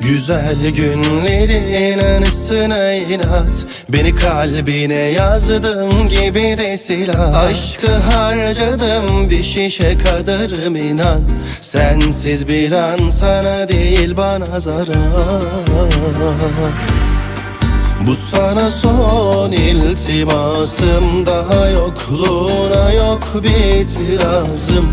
Güzel günlerin anısına inat. Beni kalbine yazdığın gibi de silah. Aşkı harcadım bir şişe kadarım inan Sensiz bir an sana değil bana zarar. Bu sana son iltimasım. Daha yokluğuna yok bir itirazım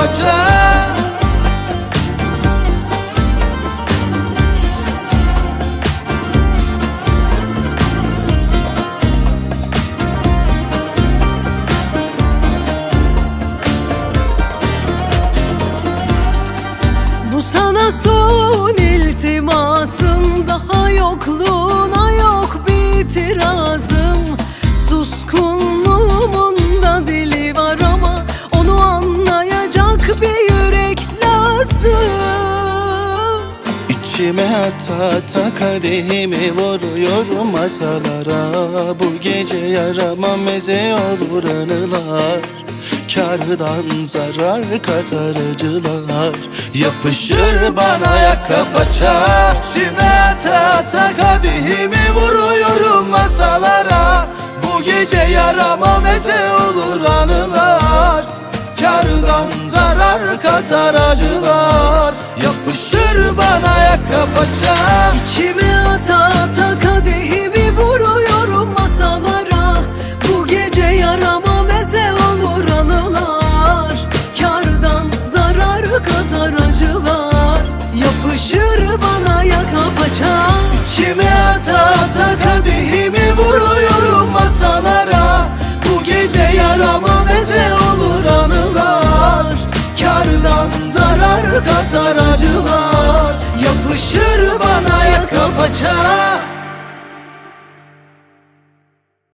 paça Ata ata kadehimi vuruyorum masalara. Bu gece yarama meze olur anılar. Kardan zarar katar acılar Yapışır bana yaka paça İçime ata ata kadehimi vuruyorum masalara. Bu gece yarama meze olur anılar. Kardan zarar katar acılar Yapışır bana yaka paça İçime ata ata kadehimi vuruyorum masalara. Bu gece yarama meze olur anılar. Kardan zarar katar acılar. Yapışır bana yaka paça İçime Yapışır bana yaka paça